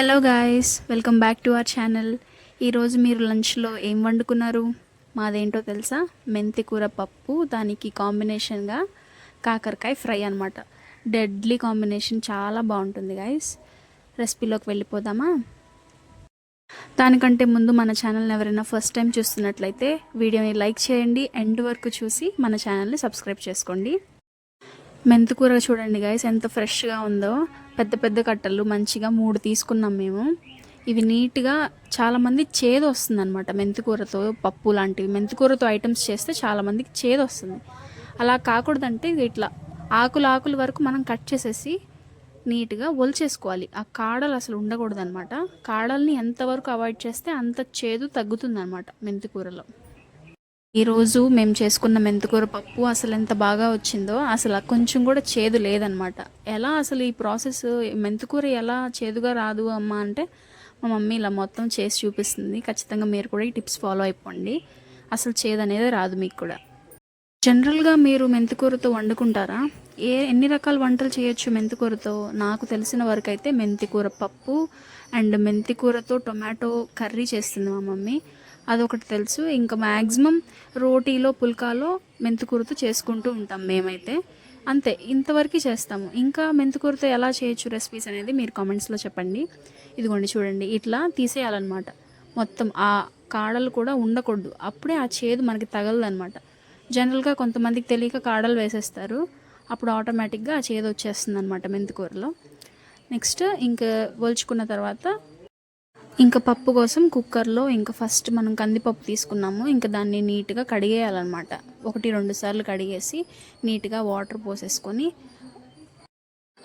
Hello guys welcome back to our channel. ఈరోజు మీరు లంచ్లో ఏం వండుకున్నారు? మాదేంటో తెలుసా? మెంతి కూర పప్పు దానికి కాంబినేషన్గా కాకరకాయ ఫ్రై అనమాట డెడ్లీ కాంబినేషన్ చాలా బాగుంటుంది గాయస్. రెసిపీలోకి వెళ్ళిపోదామా? దానికంటే ముందు మన ఛానల్ని ఎవరైనా ఫస్ట్ టైం చూస్తున్నట్లయితే వీడియోని లైక్ చేయండి ఎండ్ వరకు చూసి మన ఛానల్ని సబ్స్క్రైబ్ చేసుకోండి. మెంతికూర చూడండి గాయస్ ఎంత ఫ్రెష్గా ఉందో. పెద్ద పెద్ద కట్టలు మంచిగా మూడు తీసుకున్నాం మేము. ఇవి నీట్గా చాలామంది చేదు వస్తుంది అనమాట మెంతికూరతో పప్పు లాంటివి. మెంతికూరతో ఐటమ్స్ చేస్తే చాలామందికి చేదు వస్తుంది. అలా కాకూడదంటే ఇది ఇట్లా ఆకులు ఆకుల వరకు మనం కట్ చేసేసి నీట్గా ఒలిచేసుకోవాలి. ఆ కాడలు అసలు ఉండకూడదు అనమాట కాడల్ని ఎంతవరకు అవాయిడ్ చేస్తే అంత చేదు తగ్గుతుంది అనమాట మెంతికూరలో ఈరోజు మేము చేసుకున్న మెంతికూర పప్పు అసలు ఎంత బాగా వచ్చిందో అసలు కొంచెం కూడా చేదు లేదనమాట. ఎలా అసలు ఈ ప్రాసెస్ మెంతికూర ఎలా చేదుగా రాదు అమ్మ అంటే మా మమ్మీ ఇలా మొత్తం చేసి చూపిస్తుంది. ఖచ్చితంగా మీరు కూడా ఈ టిప్స్ ఫాలో అయిపోండి. అసలు చేదు అనేది రాదు మీకు కూడా. జనరల్గా మీరు మెంతికూరతో వండుకుంటారా? ఏ ఎన్ని రకాల వంటలు చేయొచ్చు మెంతికూరతో? నాకు తెలిసిన వరకు అయితే మెంతికూర పప్పు అండ్ మెంతికూరతో టొమాటో కర్రీ చేస్తుంది మా మమ్మీ. అదొకటి తెలుసు. ఇంకా మ్యాక్సిమం రోటీలో పుల్కాలో మెంతికూరతో చేసుకుంటూ ఉంటాం మేమైతే. అంతే ఇంతవరకు చేస్తాము. ఇంకా మెంతికూరతో ఎలా చేయొచ్చు రెసిపీస్ అనేది మీరు కామెంట్స్లో చెప్పండి. ఇదిగోండి చూడండి ఇట్లా తీసేయాలన్నమాట. మొత్తం ఆ కాడలు కూడా ఉండకూడదు. అప్పుడే ఆ చేదు మనకి తగలదనమాట జనరల్గా కొంతమందికి తెలియక కాడలు వేసేస్తారు. అప్పుడు ఆటోమేటిక్గా ఆ చేదు వచ్చేస్తుంది అనమాట మెంతికూరలో నెక్స్ట్ ఇంకా ఒలుచుకున్న తర్వాత ఇంకా పప్పు కోసం కుక్కర్లో ఇంకా ఫస్ట్ మనం కందిపప్పు తీసుకున్నాము. ఇంకా దాన్ని నీట్గా కడిగేయాలన్నమాట. ఒకటి రెండు సార్లు కడిగేసి నీట్గా వాటర్ పోసేసుకొని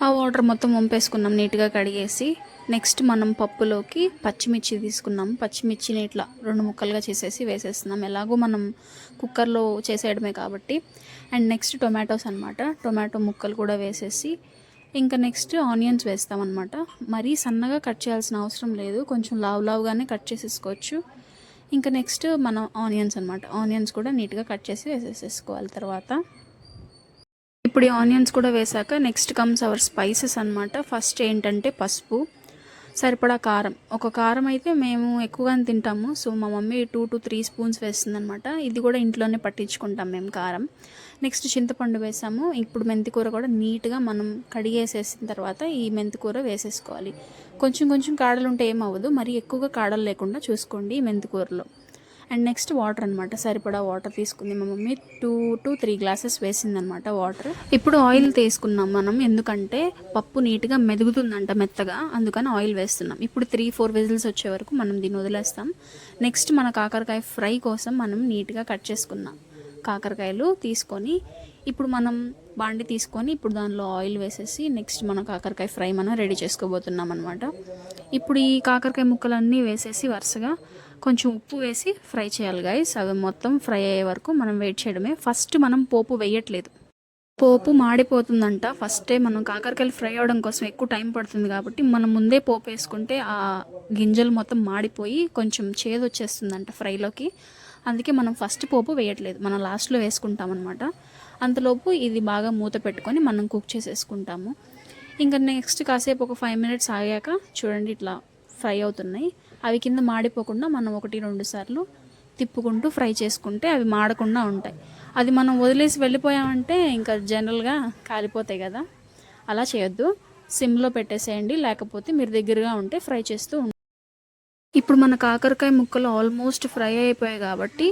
ఆ వాటర్ మొత్తం వంపేసుకున్నాం నీట్గా కడిగేసి. నెక్స్ట్ మనం పప్పులోకి పచ్చిమిర్చి తీసుకున్నాం. పచ్చిమిర్చిని ఇట్లా రెండు ముక్కలుగా చేసేసి వేసేస్తున్నాం. ఎలాగో మనం కుక్కర్లో చేసేయడమే కాబట్టి. అండ్ నెక్స్ట్ టొమాటోస్ అనమాట టొమాటో ముక్కలు కూడా వేసేసి ఇంకా నెక్స్ట్ ఆనియన్స్ వేస్తామన్నమాట. మరీ సన్నగా కట్ చేయాల్సిన అవసరం లేదు. కొంచెం లావు లావుగానే కట్ చేసేసుకోవచ్చు. ఇంకా నెక్స్ట్ మనం ఆనియన్స్ అనమాట ఆనియన్స్ కూడా నీట్గా కట్ చేసి వేసేసేసుకోవాలి తర్వాత. ఇప్పుడు ఈ ఆనియన్స్ కూడా వేసాక నెక్స్ట్ కమ్స్ అవర్ స్పైసెస్ అనమాట ఫస్ట్ ఏంటంటే పసుపు సరిపడా కారం. ఒక కారం అయితే మేము ఎక్కువగానే తింటాము. సో మా mummy two to three spoons వేస్తుందనమాట ఇది కూడా ఇంట్లోనే పట్టించుకుంటాం మేము కారం. నెక్స్ట్ చింతపండు వేసాము. ఇప్పుడు మెంతికూర కూడా నీట్గా మనం కడిగేసేసిన తర్వాత ఈ మెంతికూర వేసేసుకోవాలి. కొంచెం కొంచెం కాడలు ఉంటే ఏమవ్వదు. మరి ఎక్కువగా కాడలు లేకుండా చూసుకోండి ఈ మెంతికూరలో అండ్ నెక్స్ట్ వాటర్ అనమాట సరిపడా వాటర్ తీసుకుంది మా mummy. Two to three glasses వేసిందనమాట water. ఇప్పుడు ఆయిల్ తీసుకున్నాం మనం. ఎందుకంటే పప్పు నీట్గా మెదుగుతుందంట మెత్తగా. అందుకని ఆయిల్ వేస్తున్నాం. ఇప్పుడు త్రీ ఫోర్ విజిల్స్ వచ్చే వరకు మనం దీన్ని వదిలేస్తాం. నెక్స్ట్ మన కాకరకాయ ఫ్రై కోసం మనం నీట్గా కట్ చేసుకున్నాం కాకరకాయలు తీసుకొని ఇప్పుడు మనం బాండి తీసుకొని ఇప్పుడు దానిలో ఆయిల్ వేసేసి నెక్స్ట్ మన కాకరకాయ ఫ్రై మనం రెడీ చేసుకోబోతున్నాం అనమాట ఇప్పుడు ఈ కాకరకాయ ముక్కలన్నీ వేసేసి వరుసగా కొంచెం ఉప్పు వేసి ఫ్రై చేయాలి గాయస్ అవి మొత్తం ఫ్రై అయ్యే వరకు మనం వెయిట్ చేయడమే. ఫస్ట్ మనం పోపు వేయట్లేదు. పోపు మాడిపోతుందంట. ఫస్టే మనం కాకరకాయలు ఫ్రై అవ్వడం కోసం ఎక్కువ టైం పడుతుంది కాబట్టి మనం ముందే పోపు వేసుకుంటే ఆ గింజలు మొత్తం మాడిపోయి కొంచెం చేదు వచ్చేస్తుందంట ఫ్రైలోకి. అందుకే మనం ఫస్ట్ పోపు వేయట్లేదు. మనం లాస్ట్లో వేసుకుంటాం అనమాట అంతలోపు ఇది బాగా మూత పెట్టుకొని మనం కుక్ చేసేసుకుంటాము. ఇంకా నెక్స్ట్ కాసేపు ఒక ఫైవ్ మినిట్స్ ఆగాక చూడండి ఇట్లా ఫ్రై అవుతున్నాయి. అవి కింద మాడిపోకుండా మనం ఒకటి రెండు సార్లు తిప్పుకుంటూ ఫ్రై చేసుకుంటే అవి మాడకుండా ఉంటాయి. అది మనం వదిలేసి వెళ్ళిపోయామంటే ఇంకా జనరల్గా కాలిపోతాయి కదా. అలా చేయొద్దు. సిమ్లో పెట్టేసేయండి. లేకపోతే మీరు దగ్గరగా ఉంటే ఫ్రై చేస్తూ ఇప్పుడు మన కాకరకాయ ముక్కలు ఆల్మోస్ట్ ఫ్రై అయిపోయాయి కాబట్టి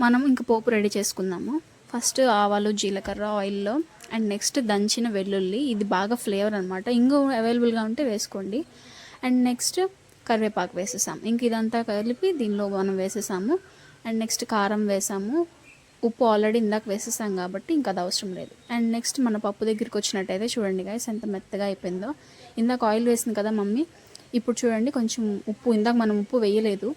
మనం ఇంక పోపు రెడీ చేసుకుందాము. ఫస్ట్ ఆవాలు జీలకర్ర ఆయిల్లో అండ్ నెక్స్ట్ దంచిన వెల్లుల్లి. ఇది బాగా ఫ్లేవర్ అనమాట ఇంకో అవైలబుల్గా ఉంటే వేసుకోండి. అండ్ నెక్స్ట్ కరివేపాకు వేసేసాము. ఇంక ఇదంతా కలిపి దీనిలో మనం వేసేసాము. అండ్ నెక్స్ట్ కారం వేసాము. ఉప్పు ఆల్రెడీ ఇందాక వేసేసాం కాబట్టి ఇంకా అది అవసరం లేదు. అండ్ నెక్స్ట్ మన పప్పు దగ్గరికి వచ్చినట్టయితే చూడండి గాయస్ ఎంత మెత్తగా అయిపోయిందో. ఇందాక ఆయిల్ వేసింది కదా మమ్మీ. ఇప్పుడు చూడండి కొంచెం ఉప్పు ఇందాక మనం ఉప్పు వేయలేదు.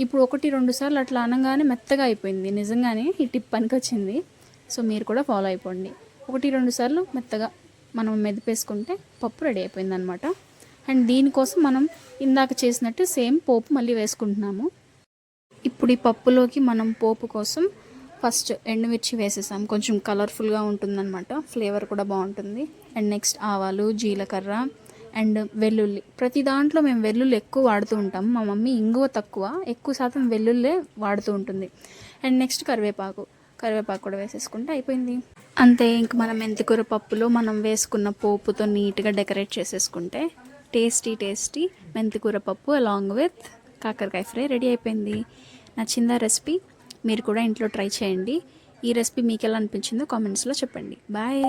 ఇప్పుడు ఒకటి రెండు సార్లు అట్లా అనగానే మెత్తగా అయిపోయింది. నిజంగానే ఈ టిప్ పనికొచ్చింది. సో మీరు కూడా ఫాలో అయిపోండి. ఒకటి రెండు సార్లు మెత్తగా మనం మెదిపేసుకుంటే పప్పు రెడీ అయిపోయింది అనమాట అండ్ దీనికోసం మనం ఇందాక చేసినట్టు సేమ్ పోపు మళ్ళీ వేసుకుంటున్నాము. ఇప్పుడు ఈ పప్పులోకి మనం పోపు కోసం ఫస్ట్ ఎండుమిర్చి వేసేసాం. కొంచెం కలర్ఫుల్గా ఉంటుందన్నమాట. ఫ్లేవర్ కూడా బాగుంటుంది. అండ్ నెక్స్ట్ ఆవాలు జీలకర్ర అండ్ వెల్లుల్లి. ప్రతి దాంట్లో మేము వెల్లుల్లి ఎక్కువ వాడుతూ ఉంటాం. మా మమ్మీ ఇంగువ తక్కువ ఎక్కువ శాతం వెల్లుల్లే వాడుతూ ఉంటుంది. అండ్ నెక్స్ట్ కరివేపాకు. కరివేపాకు కూడా వేసేసుకుంటే అయిపోయింది. అంతే ఇంక మనం మెంతికూర పప్పులో మనం వేసుకున్న పోపుతో నీట్గా డెకరేట్ చేసేసుకుంటే టేస్టీ టేస్టీ మెంతికూర పప్పు అలాంగ్ విత్ కాకరకాయ ఫ్రై రెడీ అయిపోయింది. నచ్చిందా రెసిపీ మీరు కూడా ఇంట్లో ట్రై చేయండి. ఈ రెసిపీ మీకు ఎలా అనిపించిందో కామెంట్స్లో చెప్పండి. బాయ్.